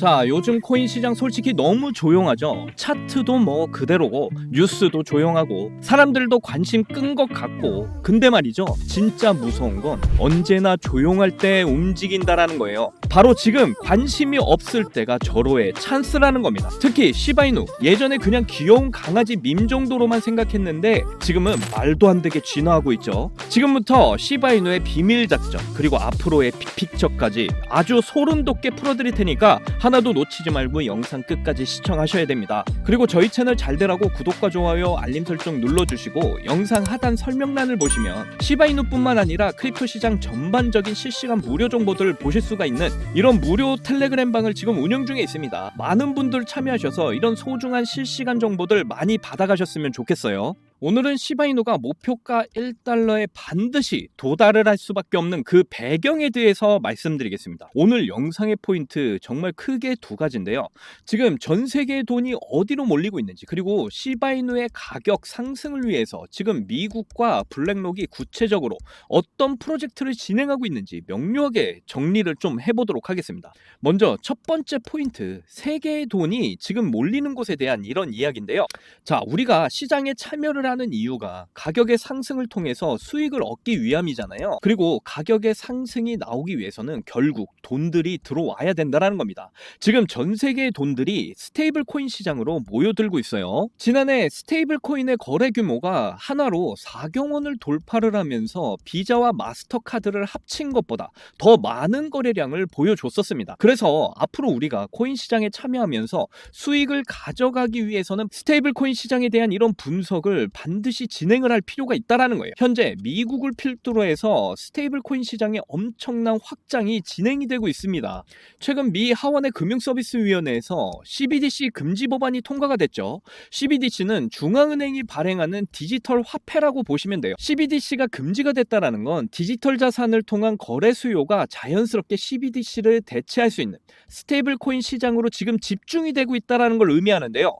자, 요즘 코인 시장 솔직히 너무 조용하죠. 차트도 뭐 그대로고 뉴스도 조용하고 사람들도 관심 끈 것 같고 근데 말이죠. 진짜 무서운 건 언제나 조용할 때 움직인다라는 거예요. 바로 지금 관심이 없을 때가 절호의 찬스라는 겁니다. 특히 시바이누 예전에 그냥 귀여운 강아지 밈 정도로만 생각했는데 지금은 말도 안 되게 진화하고 있죠. 지금부터 시바이누의 비밀 작전 그리고 앞으로의 픽픽처까지 아주 소름 돋게 풀어드릴 테니까 하나도 놓치지 말고 영상 끝까지 시청하셔야 됩니다. 그리고 저희 채널 잘 되라고 구독과 좋아요, 알림 설정 눌러주시고 영상 하단 설명란을 보시면 시바이누뿐만 아니라 크립토 시장 전반적인 실시간 무료 정보들을 보실 수가 있는 이런 무료 텔레그램 방을 지금 운영 중에 있습니다. 많은 분들 참여하셔서 이런 소중한 실시간 정보들 많이 받아가셨으면 좋겠어요. 오늘은 시바이누가 목표가 1달러에 반드시 도달을 할 수밖에 없는 그 배경에 대해서 말씀드리겠습니다. 오늘 영상의 포인트 정말 크게 두 가지인데요. 지금 전 세계의 돈이 어디로 몰리고 있는지 그리고 시바이누의 가격 상승을 위해서 지금 미국과 블랙록이 구체적으로 어떤 프로젝트를 진행하고 있는지 명료하게 정리를 좀 해보도록 하겠습니다. 먼저 첫 번째 포인트 세계의 돈이 지금 몰리는 곳에 대한 이런 이야기인데요. 자, 우리가 시장에 참여를 하는 이유가 가격의 상승을 통해서 수익을 얻기 위함이잖아요. 그리고 가격의 상승이 나오기 위해서는 결국 돈들이 들어와야 된다라는 겁니다. 지금 전 세계의 돈들이 스테이블 코인 시장으로 모여들고 있어요. 지난해 스테이블 코인의 거래 규모가 하나로 4경 원을 돌파를 하면서 비자와 마스터카드를 합친 것보다 더 많은 거래량을 보여줬었습니다. 그래서 앞으로 우리가 코인 시장에 참여하면서 수익을 가져가기 위해서는 스테이블 코인 시장에 대한 이런 분석을 반드시 진행을 할 필요가 있다라는 거예요. 현재 미국을 필두로 해서 스테이블 코인 시장의 엄청난 확장이 진행이 되고 있습니다. 최근 미 하원의 금융서비스위원회에서 CBDC 금지 법안이 통과가 됐죠. CBDC는 중앙은행이 발행하는 디지털 화폐라고 보시면 돼요. CBDC가 금지가 됐다라는 건 디지털 자산을 통한 거래 수요가 자연스럽게 CBDC를 대체할 수 있는 스테이블 코인 시장으로 지금 집중이 되고 있다라는 걸 의미하는데요.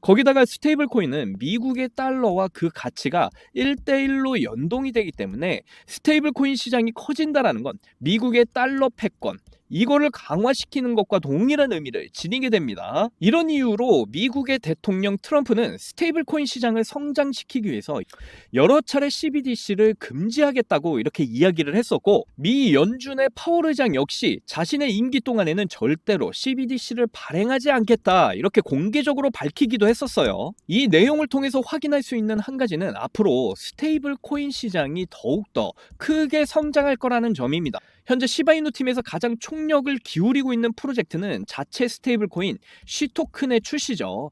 거기다가 스테이블 코인은 미국의 달러와 그 가치가 1대1로 연동이 되기 때문에 스테이블 코인 시장이 커진다라는 건 미국의 달러 패권 이거를 강화시키는 것과 동일한 의미를 지니게 됩니다. 이런 이유로 미국의 대통령 트럼프는 스테이블 코인 시장을 성장시키기 위해서 여러 차례 CBDC를 금지하겠다고 이렇게 이야기를 했었고 미 연준의 파월 의장 역시 자신의 임기 동안에는 절대로 CBDC를 발행하지 않겠다 이렇게 공개적으로 밝히기도 했었어요. 이 내용을 통해서 확인할 수 있는 한 가지는 앞으로 스테이블 코인 시장이 더욱더 크게 성장할 거라는 점입니다. 현재 시바이누 팀에서 가장 총력을 기울이고 있는 프로젝트는 자체 스테이블 코인 시토큰의 출시죠.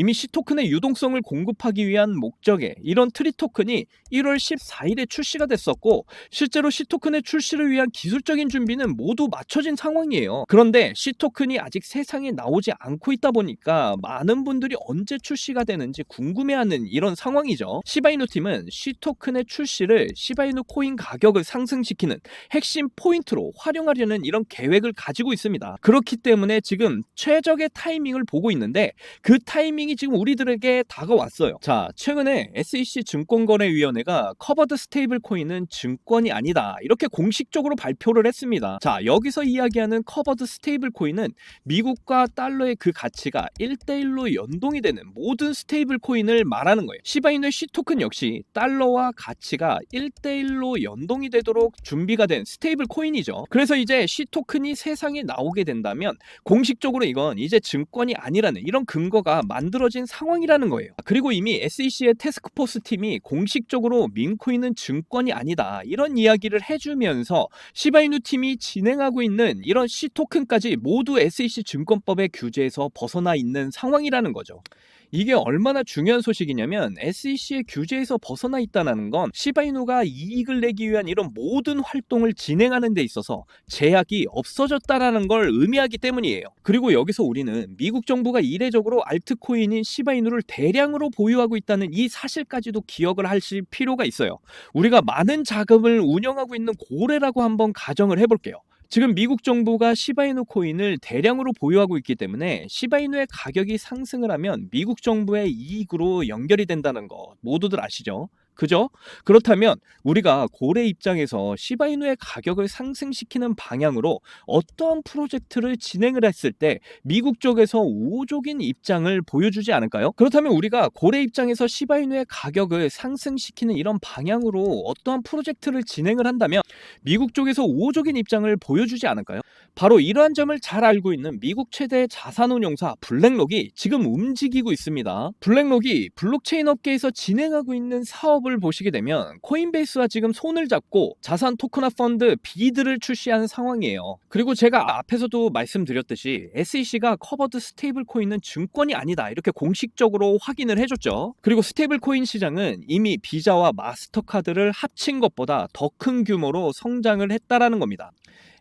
이미 시토큰의 유동성을 공급하기 위한 목적에 이런 트리 토큰이 1월 14일에 출시가 됐었고 실제로 시토큰의 출시를 위한 기술적인 준비는 모두 마쳐진 상황이에요. 그런데 시토큰이 아직 세상에 나오지 않고 있다 보니까 많은 분들이 언제 출시가 되는지 궁금해하는 이런 상황이죠. 시바이누 팀은 시토큰의 출시를 시바이누 코인 가격을 상승시키는 핵심 포인트로 활용하려는 이런 계획을 가지고 있습니다. 그렇기 때문에 지금 최적의 타이밍을 보고 있는데 그 타이밍 타이밍이 지금 우리들에게 다가왔어요. 자, 최근에 SEC 증권거래위원회가 커버드 스테이블 코인은 증권이 아니다. 이렇게 공식적으로 발표를 했습니다. 자, 여기서 이야기하는 커버드 스테이블 코인은 미국과 달러의 그 가치가 1대1로 연동이 되는 모든 스테이블 코인을 말하는 거예요. 시바이누의 시토큰 역시 달러와 가치가 1대1로 연동이 되도록 준비가 된 스테이블 코인이죠. 그래서 이제 시토큰이 세상에 나오게 된다면 공식적으로 이건 이제 증권이 아니라는 이런 근거가 만들 만들어진 상황이라는 거예요. 그리고 이미 SEC의 테스크포스 팀이 공식적으로 민코인은 증권이 아니다. 이런 이야기를 해주면서 시바이누 팀이 진행하고 있는 이런 C토큰까지 모두 SEC 증권법의 규제에서 벗어나 있는 상황이라는 거죠. 이게 얼마나 중요한 소식이냐면 SEC의 규제에서 벗어나 있다는 건 시바이누가 이익을 내기 위한 이런 모든 활동을 진행하는 데 있어서 제약이 없어졌다라는 걸 의미하기 때문이에요. 그리고 여기서 우리는 미국 정부가 이례적으로 알트코인인 시바이누를 대량으로 보유하고 있다는 이 사실까지도 기억을 하실 필요가 있어요. 우리가 많은 자금을 운영하고 있는 고래라고 한번 가정을 해볼게요. 지금 미국 정부가 시바이누 코인을 대량으로 보유하고 있기 때문에 시바이누의 가격이 상승을 하면 미국 정부의 이익으로 연결이 된다는 거 모두들 아시죠? 그죠? 그렇다면 우리가 고래 입장에서 시바이누의 가격을 상승시키는 방향으로 어떠한 프로젝트를 진행을 했을 때 미국 쪽에서 우호적인 입장을 보여주지 않을까요? 그렇다면 우리가 고래 입장에서 시바이누의 가격을 상승시키는 이런 방향으로 어떠한 프로젝트를 진행을 한다면 미국 쪽에서 우호적인 입장을 보여주지 않을까요? 바로 이러한 점을 잘 알고 있는 미국 최대 자산운용사 블랙록이 지금 움직이고 있습니다. 블랙록이 블록체인 업계에서 진행하고 있는 사업을 보시게 되면 코인베이스와 지금 손을 잡고 자산 토크나 펀드 비드를 출시한 상황이에요. 그리고 제가 앞에서도 말씀드렸듯이 SEC가 커버드 스테이블 코인은 증권이 아니다 이렇게 공식적으로 확인을 해줬죠. 그리고 스테이블 코인 시장은 이미 비자와 마스터카드를 합친 것보다 더 큰 규모로 성장을 했다라는 겁니다.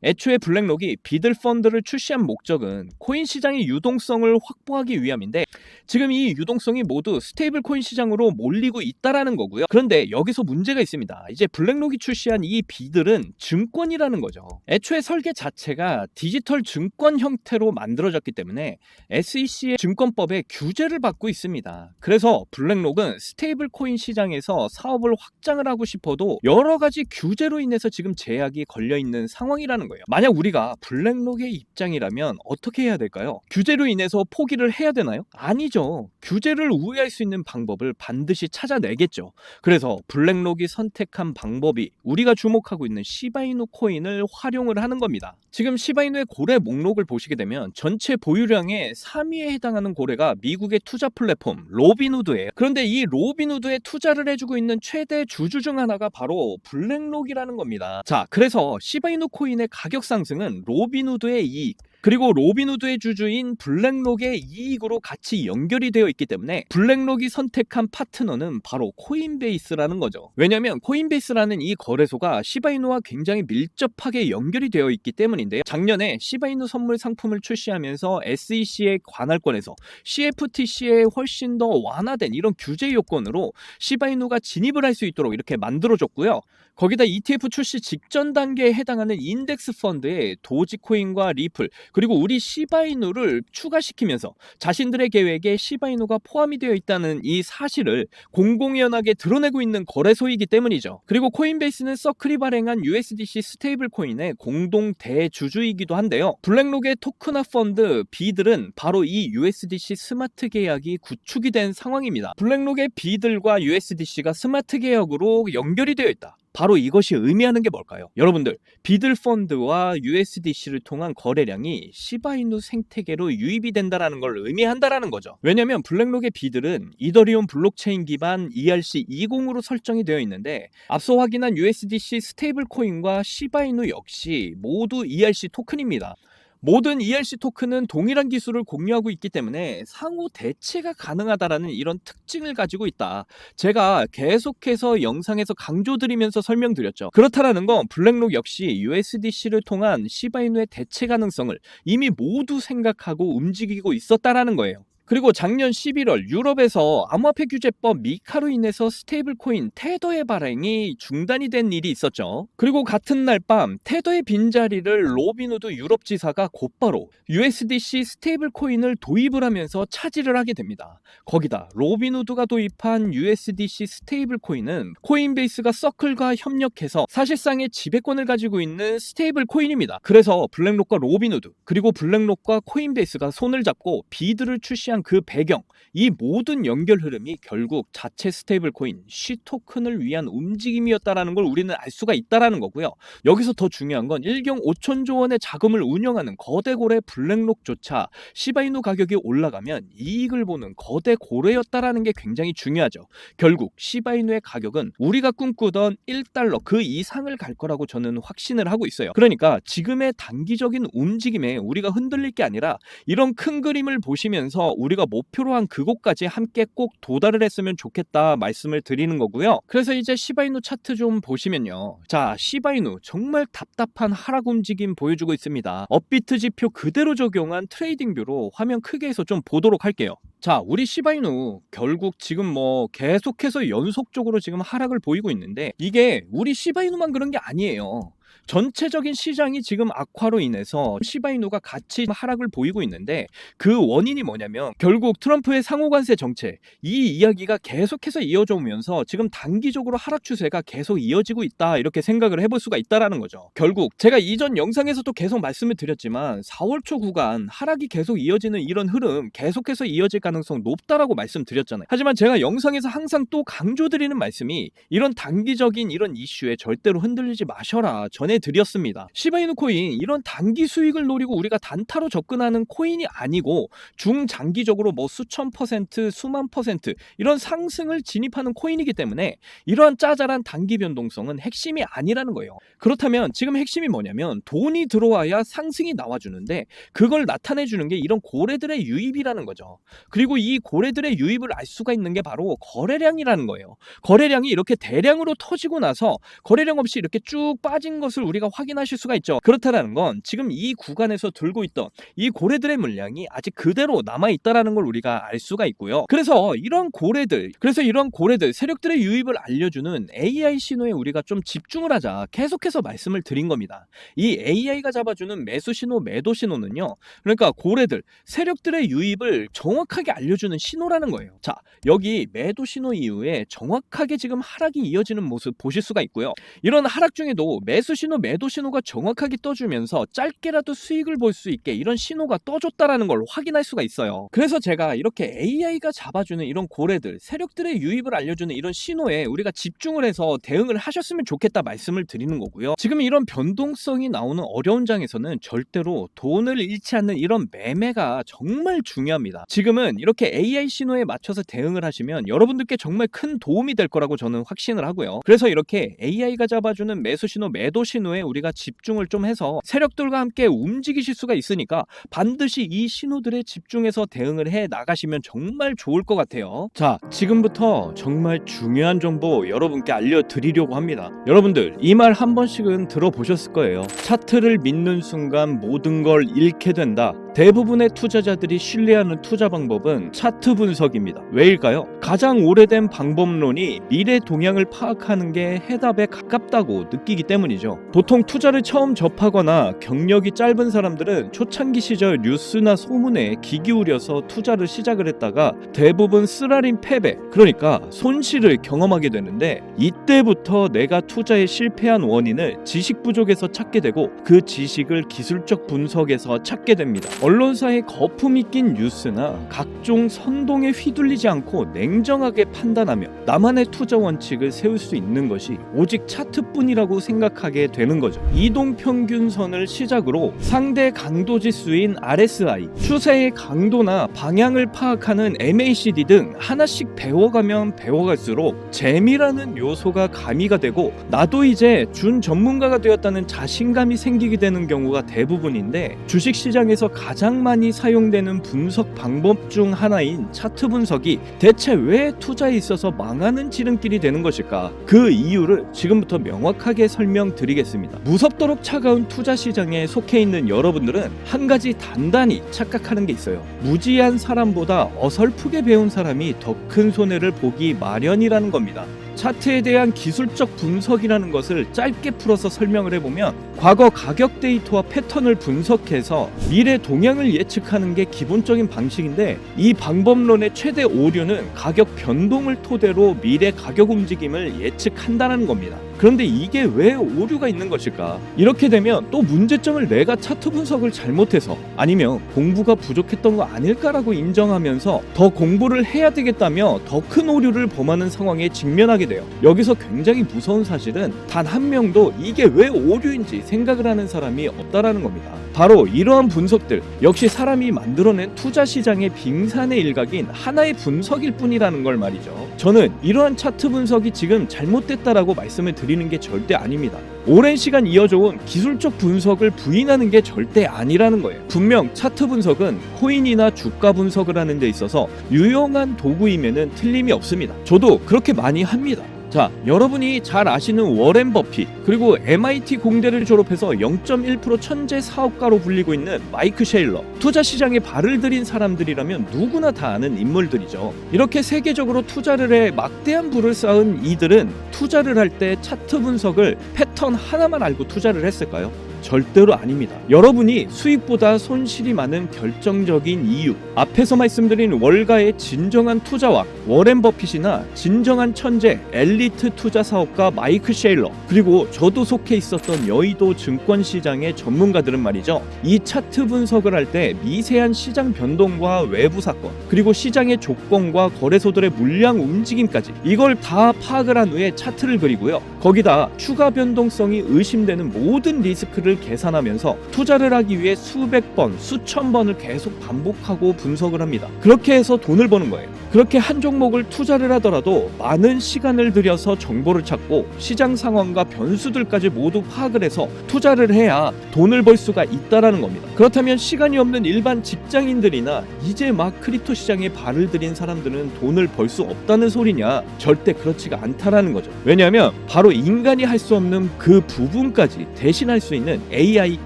애초에 블랙록이 비들 펀드를 출시한 목적은 코인 시장의 유동성을 확보하기 위함인데 지금 이 유동성이 모두 스테이블 코인 시장으로 몰리고 있다라는 거고요. 그런데 여기서 문제가 있습니다. 이제 블랙록이 출시한 이 비들은 증권이라는 거죠. 애초에 설계 자체가 디지털 증권 형태로 만들어졌기 때문에 SEC의 증권법에 규제를 받고 있습니다. 그래서 블랙록은 스테이블 코인 시장에서 사업을 확장을 하고 싶어도 여러 가지 규제로 인해서 지금 제약이 걸려 있는 상황이라는 거예요. 만약 우리가 블랙록의 입장이라면 어떻게 해야 될까요? 규제로 인해서 포기를 해야 되나요? 아니죠. 규제를 우회할 수 있는 방법을 반드시 찾아내겠죠. 그래서 블랙록이 선택한 방법이 우리가 주목하고 있는 시바이누 코인을 활용을 하는 겁니다. 지금 시바이누의 고래 목록을 보시게 되면 전체 보유량의 3위에 해당하는 고래가 미국의 투자 플랫폼 로빈후드예요. 그런데 이 로빈후드에 투자를 해주고 있는 최대 주주 중 하나가 바로 블랙록이라는 겁니다. 자, 그래서 시바이누 코인의 가격 상승은 로빈후드의 이익, 그리고 로빈후드의 주주인 블랙록의 이익으로 같이 연결이 되어 있기 때문에 블랙록이 선택한 파트너는 바로 코인베이스라는 거죠. 왜냐하면 코인베이스라는 이 거래소가 시바이누와 굉장히 밀접하게 연결이 되어 있기 때문인데요. 작년에 시바이누 선물 상품을 출시하면서 SEC의 관할권에서 CFTC에 훨씬 더 완화된 이런 규제 요건으로 시바이누가 진입을 할 수 있도록 이렇게 만들어줬고요. 거기다 ETF 출시 직전 단계에 해당하는 인덱스 펀드에 도지코인과 리플 그리고 우리 시바이누를 추가시키면서 자신들의 계획에 시바이누가 포함이 되어 있다는 이 사실을 공공연하게 드러내고 있는 거래소이기 때문이죠. 그리고 코인베이스는 서클이 발행한 USDC 스테이블 코인의 공동 대주주이기도 한데요. 블랙록의 토크나 펀드 비들은 바로 이 USDC 스마트 계약이 구축이 된 상황입니다. 블랙록의 비들과 USDC가 스마트 계약으로 연결이 되어 있다. 바로 이것이 의미하는 게 뭘까요? 여러분들, 비들 펀드와 USDC를 통한 거래량이 시바이누 생태계로 유입이 된다라는 걸 의미한다라는 거죠. 왜냐면 블랙록의 비들은 이더리움 블록체인 기반 ERC20으로 설정이 되어 있는데 앞서 확인한 USDC 스테이블 코인과 시바이누 역시 모두 ERC 토큰입니다. 모든 ERC 토큰은 동일한 기술을 공유하고 있기 때문에 상호 대체가 가능하다라는 이런 특징을 가지고 있다. 제가 계속해서 영상에서 강조드리면서 설명드렸죠. 그렇다라는 건 블랙록 역시 USDC를 통한 시바이누의 대체 가능성을 이미 모두 생각하고 움직이고 있었다라는 거예요. 그리고 작년 11월 유럽에서 암호화폐 규제법 미카로 인해서 스테이블 코인 테더의 발행이 중단이 된 일이 있었죠. 그리고 같은 날 밤 테더의 빈자리를 로빈후드 유럽 지사가 곧바로 USDC 스테이블 코인을 도입을 하면서 차지를 하게 됩니다. 거기다 로빈후드가 도입한 USDC 스테이블 코인은 코인베이스가 서클과 협력해서 사실상의 지배권을 가지고 있는 스테이블 코인입니다. 그래서 블랙록과 로빈후드 그리고 블랙록과 코인베이스가 손을 잡고 비드를 출시한 그 배경 이 모든 연결 흐름이 결국 자체 스테이블 코인 C 토큰을 위한 움직임이었다라는 걸 우리는 알 수가 있다라는 거고요. 여기서 더 중요한 건 1경 5천조 원의 자금을 운영하는 거대 고래 블랙록조차 시바이누 가격이 올라가면 이익을 보는 거대 고래였다라는 게 굉장히 중요하죠. 결국 시바이누의 가격은 우리가 꿈꾸던 1달러 그 이상을 갈 거라고 저는 확신을 하고 있어요. 그러니까 지금의 단기적인 움직임에 우리가 흔들릴 게 아니라 이런 큰 그림을 보시면서 우리 가 목표로 한 그곳까지 함께 꼭 도달을 했으면 좋겠다 말씀을 드리는 거고요. 그래서 이제 시바이누 차트 좀 보시면요. 자, 시바이누 정말 답답한 하락 움직임 보여주고 있습니다. 업비트 지표 그대로 적용한 트레이딩 뷰로 화면 크게 해서 좀 보도록 할게요. 자, 우리 시바이누 결국 지금 뭐 계속해서 연속적으로 지금 하락을 보이고 있는데 이게 우리 시바이누만 그런 게 아니에요. 전체적인 시장이 지금 악화로 인해서 시바이누가 같이 하락을 보이고 있는데 그 원인이 뭐냐면 결국 트럼프의 상호관세 정책 이 이야기가 계속해서 이어져 오면서 지금 단기적으로 하락 추세가 계속 이어지고 있다 이렇게 생각을 해볼 수가 있다라는 거죠. 결국 제가 이전 영상에서도 계속 말씀을 드렸지만 4월 초 구간 하락이 계속 이어지는 이런 흐름 계속해서 이어질 가능성 높다라고 말씀드렸잖아요. 하지만 제가 영상에서 항상 또 강조드리는 말씀이 이런 단기적인 이런 이슈에 절대로 흔들리지 마셔라 전 해드렸습니다. 시바이누 코인 이런 단기 수익을 노리고 우리가 단타로 접근하는 코인이 아니고 중장기적으로 뭐 수천 퍼센트, 수만 퍼센트 이런 상승을 진입하는 코인이기 때문에 이러한 짜잘한 단기 변동성은 핵심이 아니라는 거예요. 그렇다면 지금 핵심이 뭐냐면 돈이 들어와야 상승이 나와주는데 그걸 나타내주는 게 이런 고래들의 유입이라는 거죠. 그리고 이 고래들의 유입을 알 수가 있는 게 바로 거래량이라는 거예요. 거래량이 이렇게 대량으로 터지고 나서 거래량 없이 이렇게 쭉 빠진 것을 우리가 확인하실 수가 있죠. 그렇다라는 건 지금 이 구간에서 들고 있던 이 고래들의 물량이 아직 그대로 남아 있다라는 걸 우리가 알 수가 있고요. 그래서 이런 고래들, 그래서 이런 고래들 세력들의 유입을 알려주는 AI 신호에 우리가 좀 집중을 하자 계속해서 말씀을 드린 겁니다. 이 AI가 잡아주는 매수 신호, 매도 신호는요. 그러니까 고래들, 세력들의 유입을 정확하게 알려주는 신호라는 거예요. 자, 여기 매도 신호 이후에 정확하게 지금 하락이 이어지는 모습 보실 수가 있고요. 이런 하락 중에도 매수 신호, 매도 신호가 정확하게 떠주면서 짧게라도 수익을 볼 수 있게 이런 신호가 떠줬다라는 걸 확인할 수가 있어요. 그래서 제가 이렇게 AI가 잡아주는 이런 고래들, 세력들의 유입을 알려주는 이런 신호에 우리가 집중을 해서 대응을 하셨으면 좋겠다 말씀을 드리는 거고요. 지금 이런 변동성이 나오는 어려운 장에서는 절대로 돈을 잃지 않는 이런 매매가 정말 중요합니다. 지금은 이렇게 AI 신호에 맞춰서 대응을 하시면 여러분들께 정말 큰 도움이 될 거라고 저는 확신을 하고요. 그래서 이렇게 AI가 잡아주는 매수 신호, 매도 신호 에 우리가 집중을 좀 해서 세력들과 함께 움직이실 수가 있으니까 반드시 이 신호들에 집중해서 대응을 해 나가시면 정말 좋을 것 같아요. 자, 지금부터 정말 중요한 정보 여러분께 알려드리려고 합니다. 여러분들, 이 말 한 번씩은 들어보셨을 거예요. 차트를 믿는 순간 모든 걸 잃게 된다. 대부분의 투자자들이 신뢰하는 투자 방법은 차트 분석입니다. 왜일까요? 가장 오래된 방법론이 미래 동향을 파악하는 게 해답에 가깝다고 느끼기 때문이죠. 보통 투자를 처음 접하거나 경력이 짧은 사람들은 초창기 시절 뉴스나 소문에 귀 기울여서 투자를 시작을 했다가 대부분 쓰라린 패배, 그러니까 손실을 경험하게 되는데 이때부터 내가 투자에 실패한 원인을 지식 부족에서 찾게 되고 그 지식을 기술적 분석에서 찾게 됩니다. 언론사의 거품이 낀 뉴스나 각종 선동에 휘둘리지 않고 냉정하게 판단하며 나만의 투자 원칙을 세울 수 있는 것이 오직 차트뿐이라고 생각하게 되는 거죠. 이동 평균선을 시작으로 상대 강도 지수인 RSI, 추세의 강도나 방향을 파악하는 MACD 등 하나씩 배워가면 배워갈수록 재미라는 요소가 가미가 되고 나도 이제 준 전문가가 되었다는 자신감이 생기게 되는 경우가 대부분인데 주식 시장에서 가장 많이 사용되는 분석 방법 중 하나인 차트 분석이 대체 왜 투자에 있어서 망하는 지름길이 되는 것일까? 그 이유를 지금부터 명확하게 설명드리겠습니다. 무섭도록 차가운 투자 시장에 속해 있는 여러분들은 한 가지 단단히 착각하는 게 있어요. 무지한 사람보다 어설프게 배운 사람이 더 큰 손해를 보기 마련이라는 겁니다. 차트에 대한 기술적 분석이라는 것을 짧게 풀어서 설명을 해보면 과거 가격 데이터와 패턴을 분석해서 미래 동향을 예측하는 게 기본적인 방식인데 이 방법론의 최대 오류는 가격 변동을 토대로 미래 가격 움직임을 예측한다는 겁니다. 그런데 이게 왜 오류가 있는 것일까? 이렇게 되면 또 문제점을 내가 차트 분석을 잘못해서 아니면 공부가 부족했던 거 아닐까라고 인정하면서 더 공부를 해야 되겠다며 더 큰 오류를 범하는 상황에 직면하게 돼요. 여기서 굉장히 무서운 사실은 단 한 명도 이게 왜 오류인지 생각을 하는 사람이 없다라는 겁니다. 바로 이러한 분석들 역시 사람이 만들어낸 투자 시장의 빙산의 일각인 하나의 분석일 뿐이라는 걸 말이죠. 저는 이러한 차트 분석이 지금 잘못됐다라고 말씀을 드 리는 게 절대 아닙니다. 오랜 시간 이어져온 기술적 분석을 부인하는 게 절대 아니라는 거예요. 분명 차트 분석은 코인이나 주가 분석을 하는 데 있어서 유용한 도구임에는 틀림이 없습니다. 저도 그렇게 많이 합니다. 자, 자, 여러분이 잘 아시는 워렌 버핏 그리고 MIT 공대를 졸업해서 0.1% 천재 사업가로 불리고 있는 마이크 셰일러 투자 시장에 발을 들인 사람들이라면 누구나 다 아는 인물들이죠. 이렇게 세계적으로 투자를 해 막대한 부를 쌓은 이들은 투자를 할 때 차트 분석을 패턴 하나만 알고 투자를 했을까요? 절대로 아닙니다. 여러분이 수익보다 손실이 많은 결정적인 이유. 앞에서 말씀드린 월가의 진정한 투자왕 워렌 버핏이나 진정한 천재 엘리트 투자 사업가 마이크 셰일러 그리고 저도 속해 있었던 여의도 증권 시장의 전문가들은 말이죠. 이 차트 분석을 할 때 미세한 시장 변동과 외부 사건 그리고 시장의 조건과 거래소들의 물량 움직임까지 이걸 다 파악을 한 후에 차트를 그리고요. 거기다 추가 변동성이 의심되는 모든 리스크를 계산하면서 투자를 하기 위해 수백 번, 수천 번을 계속 반복하고 분석을 합니다. 그렇게 해서 돈을 버는 거예요. 그렇게 한 종목을 투자를 하더라도 많은 시간을 들여서 정보를 찾고 시장 상황과 변수들까지 모두 파악을 해서 투자를 해야 돈을 벌 수가 있다라는 겁니다. 그렇다면 시간이 없는 일반 직장인들이나 이제 막 크립토 시장에 발을 들인 사람들은 돈을 벌 수 없다는 소리냐? 절대 그렇지가 않다라는 거죠. 왜냐하면 바로 인간이 할 수 없는 그 부분까지 대신할 수 있는 AI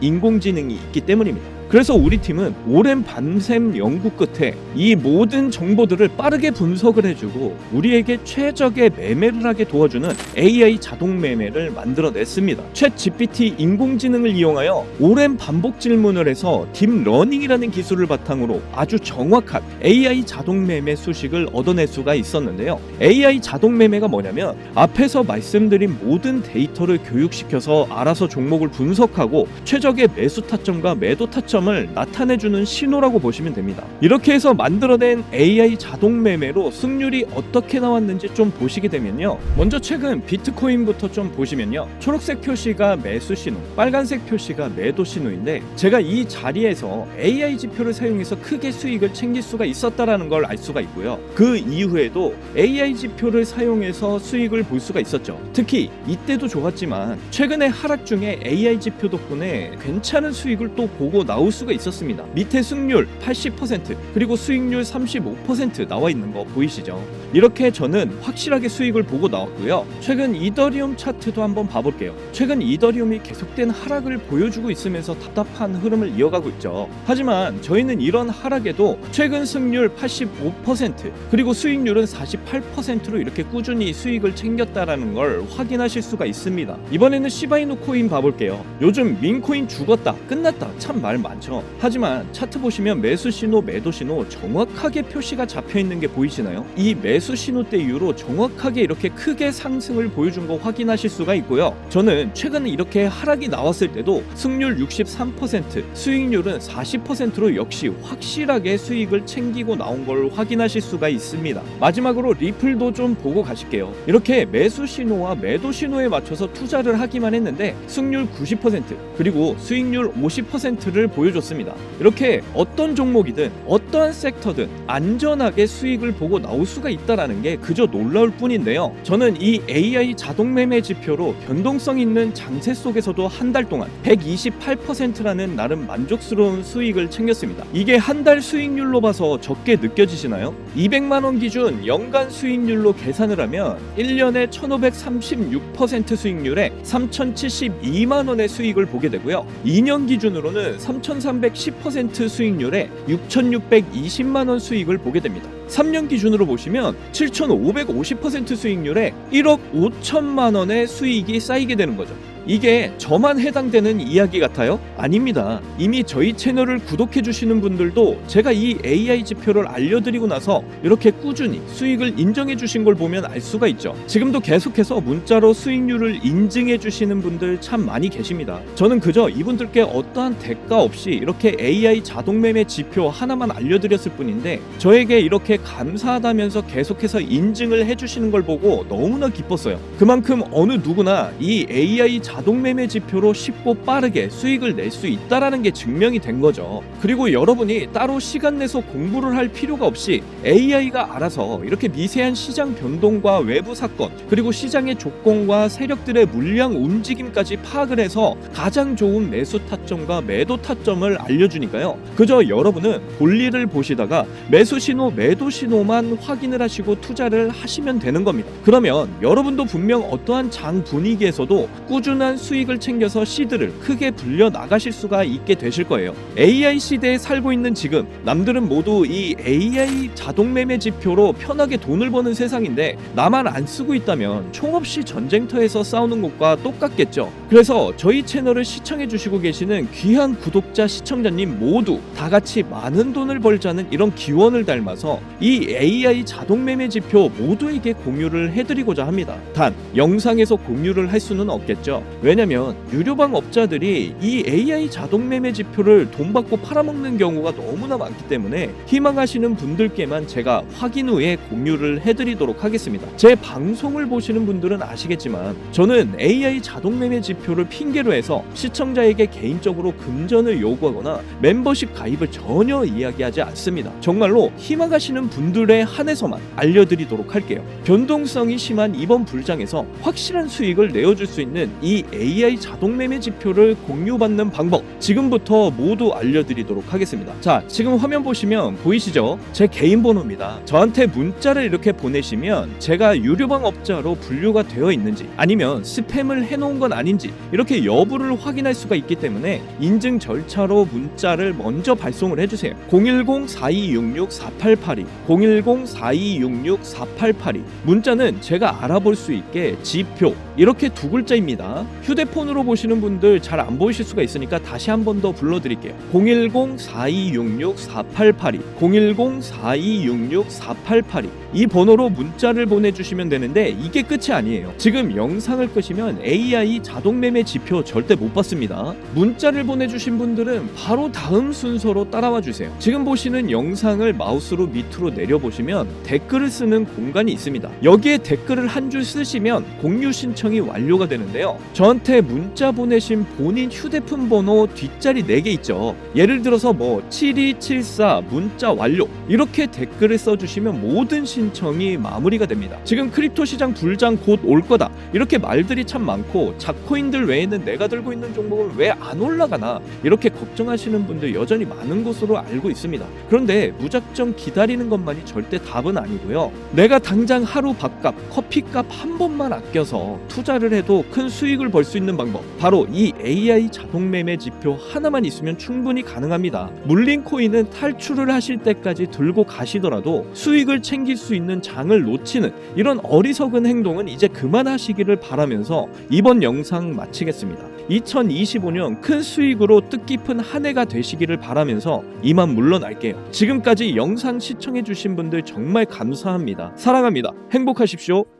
인공지능이 있기 때문입니다. 그래서 우리 팀은 오랜 밤샘 연구 끝에 이 모든 정보들을 빠르게 분석을 해주고 우리에게 최적의 매매를 하게 도와주는 AI 자동 매매를 만들어냈습니다. 챗 GPT 인공지능을 이용하여 오랜 반복 질문을 해서 딥러닝이라는 기술을 바탕으로 아주 정확한 AI 자동 매매 수식을 얻어낼 수가 있었는데요. AI 자동 매매가 뭐냐면 앞에서 말씀드린 모든 데이터를 교육시켜서 알아서 종목을 분석하고 최적의 매수 타점과 매도 타점 을 나타내주는 신호라고 보시면 됩니다. 이렇게 해서 만들어낸 AI 자동 매매로 승률이 어떻게 나왔는지 좀 보시게 되면요. 먼저 최근 비트코인부터 좀 보시면요. 초록색 표시가 매수 신호, 빨간색 표시가 매도 신호인데 제가 이 자리에서 AI 지표를 사용해서 크게 수익을 챙길 수가 있었다라는 걸 알 수가 있고요. 그 이후에도 AI 지표를 사용해서 수익을 볼 수가 있었죠. 특히 이때도 좋았지만 최근에 하락 중에 AI 지표 덕분에 괜찮은 수익을 또 보고 나올 수가 있었습니다. 밑에 승률 80% 그리고 수익률 35% 나와 있는 거 보이시죠? 이렇게 저는 확실하게 수익을 보고 나왔고요. 최근 이더리움 차트도 한번 봐볼게요. 최근 이더리움이 계속된 하락을 보여주고 있으면서 답답한 흐름을 이어가고 있죠. 하지만 저희는 이런 하락에도 최근 승률 85% 그리고 수익률은 48%로 이렇게 꾸준히 수익을 챙겼다라는 걸 확인하실 수가 있습니다. 이번에는 시바이누 코인 봐볼게요. 요즘 민코인 죽었다, 끝났다 참 말 많죠. 하지만 차트 보시면 매수 신호, 매도 신호 정확하게 표시가 잡혀 있는 게 보이시나요? 이 매수 신호 때 이후로 정확하게 이렇게 크게 상승을 보여준 거 확인하실 수가 있고요. 저는 최근 이렇게 하락이 나왔을 때도 승률 63%, 수익률은 40%로 역시 확실하게 수익을 챙기고 나온 걸 확인하실 수가 있습니다. 마지막으로 리플도 좀 보고 가실게요. 이렇게 매수 신호와 매도 신호에 맞춰서 투자를 하기만 했는데 승률 90% 그리고 수익률 50%를 보 여줬습니다. 이렇게 어떤 종목이든 어떠한 섹터든 안전하게 수익을 보고 나올 수가 있다라는 게 그저 놀라울 뿐인데요. 저는 이 AI 자동 매매 지표로 변동성 있는 장세 속에서도 한 달 동안 128%라는 나름 만족스러운 수익을 챙겼습니다. 이게 한 달 수익률로 봐서 적게 느껴지시나요? 200만 원 기준 연간 수익률로 계산을 하면 1년에 1536% 수익률에 3072만 원의 수익을 보게 되고요. 2년 기준으로는 3310% 수익률에 6620만 원 수익을 보게 됩니다. 3년 기준으로 보시면 7550% 수익률에 1억 5천만 원의 수익이 쌓이게 되는 거죠. 이게 저만 해당되는 이야기 같아요? 아닙니다. 이미 저희 채널을 구독해 주시는 분들도 제가 이 AI 지표를 알려드리고 나서 이렇게 꾸준히 수익을 인정해 주신 걸 보면 알 수가 있죠. 지금도 계속해서 문자로 수익률을 인증해 주시는 분들 참 많이 계십니다. 저는 그저 이분들께 어떠한 대가 없이 이렇게 AI 자동 매매 지표 하나만 알려드렸을 뿐인데 저에게 이렇게 감사하다면서 계속해서 인증을 해 주시는 걸 보고 너무나 기뻤어요. 그만큼 어느 누구나 이 AI 자동 자동 매매 지표로 쉽고 빠르게 수익을 낼 수 있다라는 게 증명이 된 거죠. 그리고 여러분이 따로 시간 내서 공부를 할 필요가 없이 AI가 알아서 이렇게 미세한 시장 변동과 외부 사건 그리고 시장의 조건과 세력들의 물량 움직임까지 파악을 해서 가장 좋은 매수 타점과 매도 타점을 알려주니까요. 그저 여러분은 볼일을 보시다가 매수 신호, 매도 신호만 확인을 하시고 투자를 하시면 되는 겁니다. 그러면 여러분도 분명 어떠한 장 분위기에서도 꾸준한 수익을 챙겨서 시드를 크게 불려 나가실 수가 있게 되실 거예요. AI 시대에 살고 있는 지금 남들은 모두 이 AI 자동 매매 지표로 편하게 돈을 버는 세상인데 나만 안 쓰고 있다면 총없이 전쟁터에서 싸우는 것과 똑같겠죠. 그래서 저희 채널을 시청해 주시고 계시는 귀한 구독자 시청자님 모두 다 같이 많은 돈을 벌자는 이런 기원을 닮아서 이 AI 자동 매매 지표 모두에게 공유를 해드리고자 합니다. 단 영상에서 공유를 할 수는 없겠죠. 왜냐면 유료방 업자들이 이 AI 자동 매매 지표를 돈 받고 팔아먹는 경우가 너무나 많기 때문에 희망하시는 분들께만 제가 확인 후에 공유를 해드리도록 하겠습니다. 제 방송을 보시는 분들은 아시겠지만 저는 AI 자동 매매 지표를 핑계로 해서 시청자에게 개인적으로 금전을 요구하거나 멤버십 가입을 전혀 이야기하지 않습니다. 정말로 희망하시는 분들에 한해서만 알려드리도록 할게요. 변동성이 심한 이번 불장에서 확실한 수익을 내어줄 수 있는 이 AI 자동 매매 지표를 공유받는 방법 지금부터 모두 알려드리도록 하겠습니다. 자, 지금 화면 보시면 보이시죠? 제 개인 번호입니다. 저한테 문자를 이렇게 보내시면 제가 유료방 업자로 분류가 되어 있는지 아니면 스팸을 해놓은 건 아닌지 이렇게 여부를 확인할 수가 있기 때문에 인증 절차로 문자를 먼저 발송을 해주세요. 010-4266-4882 010-4266-4882 문자는 제가 알아볼 수 있게 지표 이렇게 두 글자입니다. 휴대폰으로 보시는 분들 잘 안 보이실 수가 있으니까 다시 한 번 더 불러드릴게요. 010-4266-4882 010-4266-4882 이 번호로 문자를 보내주시면 되는데 이게 끝이 아니에요. 지금 영상을 끄시면 AI 자동 매매 지표 절대 못 받습니다. 문자를 보내주신 분들은 바로 다음 순서로 따라와 주세요. 지금 보시는 영상을 마우스로 밑으로 내려보시면 댓글을 쓰는 공간이 있습니다. 여기에 댓글을 한 줄 쓰시면 공유 신청이 완료가 되는데요. 저한테 문자 보내신 본인 휴대폰 번호 뒷자리 4개 있죠. 예를 들어서 뭐 7274 문자 완료 이렇게 댓글을 써주시면 모든 신청이 마무리가 됩니다. 지금 크립토 시장 불장 곧 올 거다 이렇게 말들이 참 많고 작코인들 외에는 내가 들고 있는 종목은 왜 안 올라가나 이렇게 걱정하시는 분들 여전히 많은 것으로 알고 있습니다. 그런데 무작정 기다리는 것만이 절대 답은 아니고요. 내가 당장 하루 밥값, 커피값 한 번만 아껴서 투자를 해도 큰 수익을 벌 수 있는 방법 바로 이 AI 자동 매매 지표 하나만 있으면 충분히 가능합니다. 물린 코인은 탈출을 하실 때까지 들고 가시더라도 수익을 챙길 수 있는 장을 놓치는 이런 어리석은 행동은 이제 그만하시기를 바라면서 이번 영상 마치겠습니다. 2025년 큰 수익으로 뜻깊은 한 해가 되시기를 바라면서 이만 물러날게요. 지금까지 영상 시청해주신 분들 정말 감사합니다. 사랑합니다. 행복하십시오.